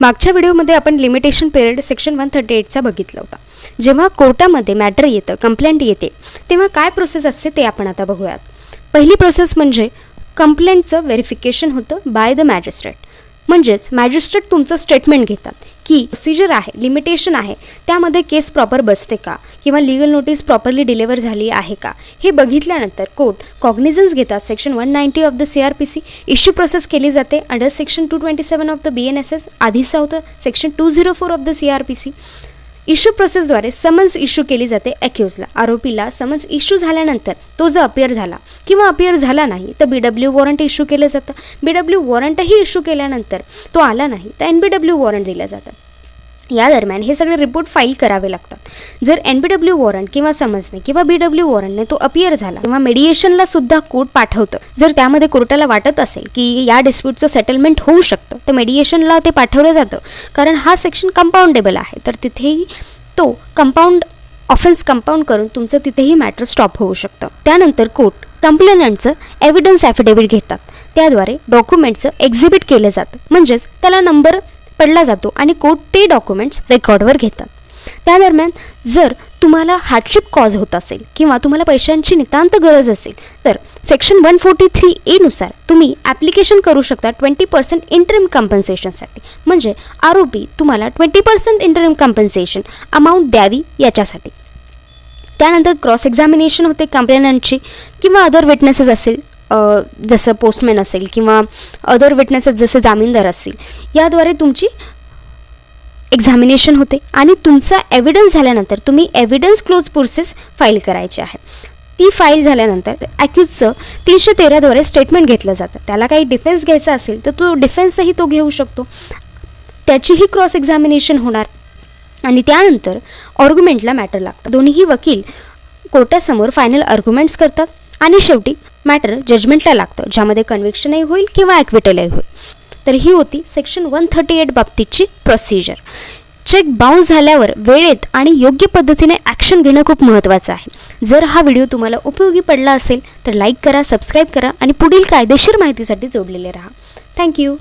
मागच्या व्हिडिओमध्ये आपण limitation period section one thirty एटचा बघितला होता. जेव्हा कोर्टामध्ये मॅटर येतं कंप्लेंट येते तेव्हा काय प्रोसेस असते ते आपण आता बघूयात. पहिली प्रोसेस म्हणजे कंप्लेंटचं व्हेरिफिकेशन होतं बाय द मॅजिस्ट्रेट म्हणजेच मॅजिस्ट्रेट तुमचं स्टेटमेंट घेतात. की प्रोसिजर आहे लिमिटेशन आहे त्यामध्ये केस प्रॉपर बसते का? किंवा लिगल नोटीस प्रॉपरली डिलिव्हर झाली आहे का? हे बघितल्यानंतर कोर्ट कॉग्निझन्स घेतात section one ninety of the C R P C issue process केली जाते under section two twenty seven of the B N S S आधीचं होतं section two zero four of the C R P C issue प्रोसेसद्वारे summons issue केली जाते अक्युजला आरोपीला summons issue झाल्यानंतर तो जर अपियर झाला किंवा अपियर झाला नाही तर बी डब्ल्यू वॉरंट इश्यू केलं जातं. बी डब्ल्यू वॉरंटही इश्यू केल्यानंतर तो आला नाही तर एन बी डब्ल्यू वॉरंट दिलं जातं या दरम्यान हे सगळे रिपोर्ट फाईल करावे लागतात. जर एन बी डब्ल्यू वॉरंट किंवा समजणे किंवा बी डब्ल्यू वॉरंटने तो अपियर झाला किंवा मेडिएशनला सुद्धा कोर्ट पाठवतं. जर त्यामध्ये कोर्टाला वाटत असेल की या डिस्प्यूटचं सेटलमेंट होऊ शकतं तर मेडिएशनला ते पाठवलं जातं. कारण हा सेक्शन कंपाऊंडेबल आहे. तर तिथेही तो कंपाऊंड ऑफेन्स कंपाऊंड करून तुमचं तिथेही मॅटर स्टॉप होऊ शकतं. त्यानंतर कोर्ट कंप्लेनंटचं एव्हिडन्स ॲफिडेव्हिट घेतात. त्याद्वारे डॉक्युमेंटचं एक्झिबिट केलं जातं म्हणजेच त्याला नंबर पडला जातो आणि कोर्ट ते डॉक्युमेंट्स रेकॉर्डवर घेतात. त्या दरम्यान जर तुम्हाला हार्डशिप कॉज होत असेल किंवा तुम्हाला पैशांची नितांत गरज असेल तर सेक्शन वन फोर्टी थ्री एनुसार तुम्ही ॲप्लिकेशन करू शकता ट्वेंटी पर्सेंट इंटरम कम्पन्सेशनसाठी म्हणजे आरोपी तुम्हाला twenty percent interim compensation amount द्यावी याच्यासाठी. त्यानंतर क्रॉस एक्झामिनेशन होते कंप्लेनंटची किंवा अदर विटनेसेस असेल जसं पोस्टमॅन असेल किंवा अदर विटनेसेस जसे जामीनदार असतील याद्वारे तुमची एक्झामिनेशन होते आणि तुमचा एव्हिडन्स झाल्यानंतर तुम्ही एव्हिडन्स क्लोज प्रोसेस फाईल करायची आहे ती फाईल झाल्यानंतर ॲक्युजचं तीनशे तेराद्वारे स्टेटमेंट घेतलं जातं. त्याला काही डिफेन्स घ्यायचा असेल तर तो डिफेन्सही तो घेऊ शकतो. त्याचीही क्रॉस एक्झामिनेशन होणार आणि त्यानंतर ऑर्ग्युमेंटला मॅटर लागतं. दोन्हीही वकील कोर्टासमोर फायनल आर्ग्युमेंट्स करतात आणि शेवटी मॅटर जजमेंटला लागतं ज्यामध्ये कन्व्हिक्शनही होईल किंवा ॲक्विटलही होईल. तर ही होती सेक्शन वन थर्टी एट बाबतीतची प्रोसिजर चेक बाउन्स झाल्यावर वेळेत आणि योग्य पद्धतीने ॲक्शन घेणं खूप महत्त्वाचं आहे. जर हा व्हिडिओ तुम्हाला उपयोगी पडला असेल तर लाईक करा सबस्क्राईब करा आणि पुढील कायदेशीर माहितीसाठी जोडलेले राहा. थँक्यू